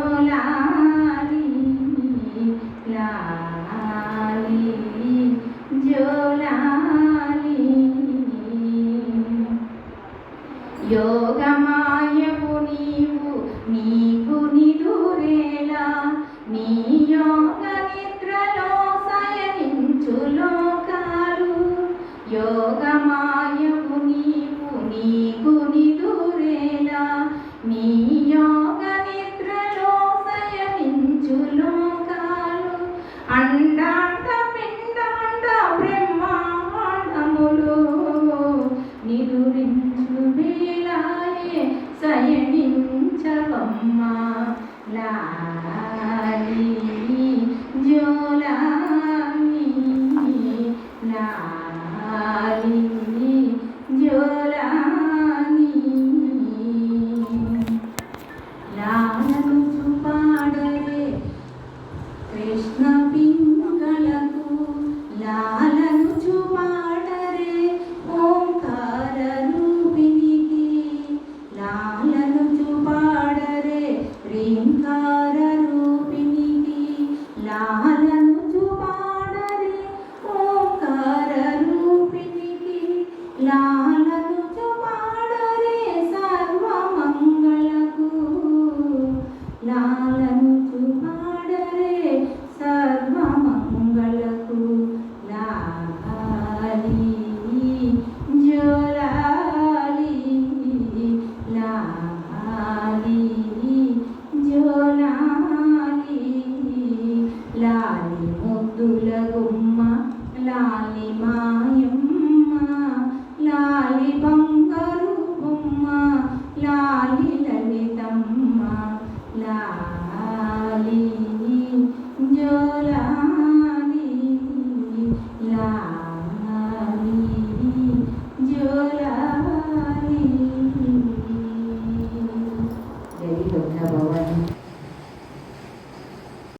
我们俩。在夜幕。ఆలను చూపాడని ఓంకార రూపిణికి ముద్దుల గుమ్మ లాలి మాయమ్మ లాలి బొమ్మ